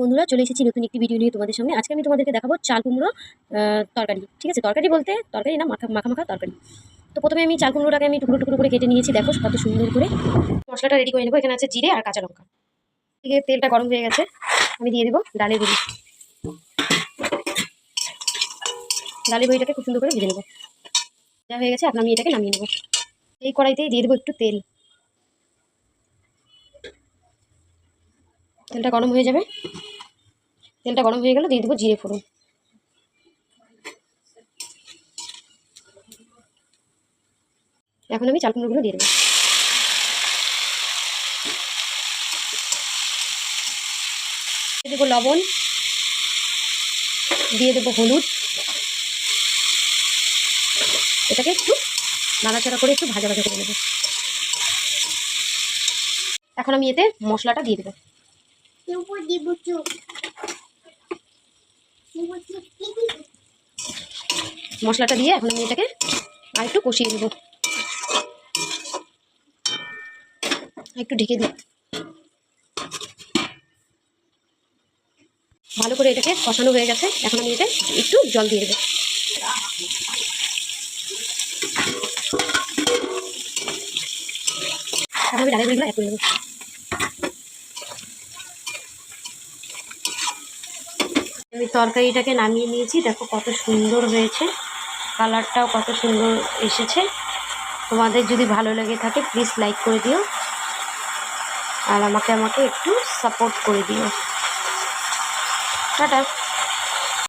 বন্ধুরা, চলে এসেছি নতুন একটি ভিডিও নিয়ে তোমাদের সামনে। আজকে আমি তোমাদেরকে দেখাবো চাল কুমড়ো তরকারি। ঠিক আছে? তরকারি বলতে, তরকারি না, মাখা মাখা মাখা তরকারি। তো প্রথমে আমি চাল কুমড়োটাকে আমি টুকরো টুকরো করে কেটে নিয়েছি। দেখো কত সুন্দর করে মশলাটা রেডি করে নেব। এখানে আছে জিরে আর কাঁচা লঙ্কা। ঠিক আছে তেলটা গরম হয়ে গেছে। আমি দিয়ে দেবো ডালের বড়ি ডালের বড়িটাকে খুব সুন্দর করে ভেজে নেব। যা হয়ে গেছে আপনার আমি এটাকে নামিয়ে নেব। এই কড়াইতেই দিয়ে দেবো একটু তেল। তেলটা গরম হয়ে যাবে। তেলটা গরম হয়ে গেলে দিয়ে দেবো জিরে ফোড়ন। এখন আমি চাল কুমড়োগুলো দিয়ে দেবো। দেবো লবণ, দিয়ে দেবো হলুদ। এটাকে একটু নাড়াচাড়া করে একটু ভাজা ভাজা করে নেব। এখন আমি এতে মশলাটা দিয়ে দেবো। মশলাটা দিয়ে এখন আমি এটাকে আর একটু কষিয়ে দেবো একটু ঢেকে দিই। ভালো করে এটাকে কষানো হয়ে গেছে। এখন আমি এতে একটু জল দিয়ে দেবো। আমি ডালের বড়িগুলো অ্যাড করে দেবো আমি তরকারিটাকে নামিয়ে নিয়েছি। দেখো কত সুন্দর হয়েছে। কালারটাও কত সুন্দর এসেছে। তোমাদের যদি ভালো লেগে থাকে প্লিজ লাইক করে দিও। আর আমাকে আমাকে একটু সাপোর্ট করে দিও। টাটা।